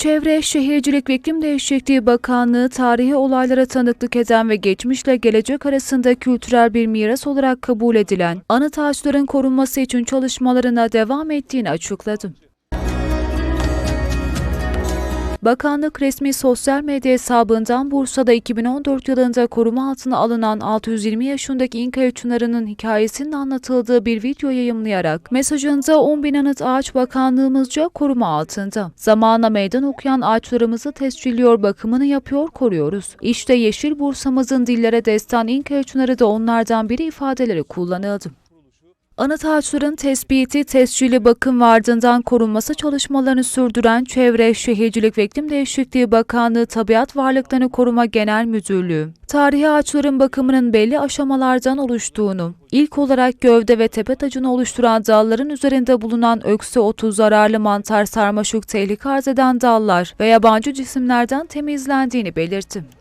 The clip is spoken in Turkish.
Çevre, Şehircilik ve İklim Değişikliği Bakanlığı tarihi olaylara tanıklık eden ve geçmişle gelecek arasında kültürel bir miras olarak kabul edilen anıt ağaçların korunması için çalışmalarına devam ettiğini açıkladı. Bakanlık resmi sosyal medya hesabından Bursa'da 2014 yılında koruma altına alınan 620 yaşındaki İnka Çınarı'nın hikayesinin anlatıldığı bir video yayımlayarak mesajında 10 bin anıt ağaç bakanlığımızca koruma altında. Zamana meydan okuyan ağaçlarımızı tescilliyor, bakımını yapıyor, koruyoruz. İşte Yeşil Bursa'mızın dillere destan İnka Çınarı da onlardan biri ifadeleri kullanıldı. Anıt ağaçların tespiti, tescili bakım ve korunması çalışmalarını sürdüren Çevre, Şehircilik ve İklim Değişikliği Bakanlığı Tabiat Varlıklarını Koruma Genel Müdürlüğü, tarihi ağaçların bakımının belli aşamalardan oluştuğunu, ilk olarak gövde ve tepe tacını oluşturan dalların üzerinde bulunan öksü otu zararlı mantar sarmaşık tehlike arz eden dallar ve yabancı cisimlerden temizlendiğini belirtti.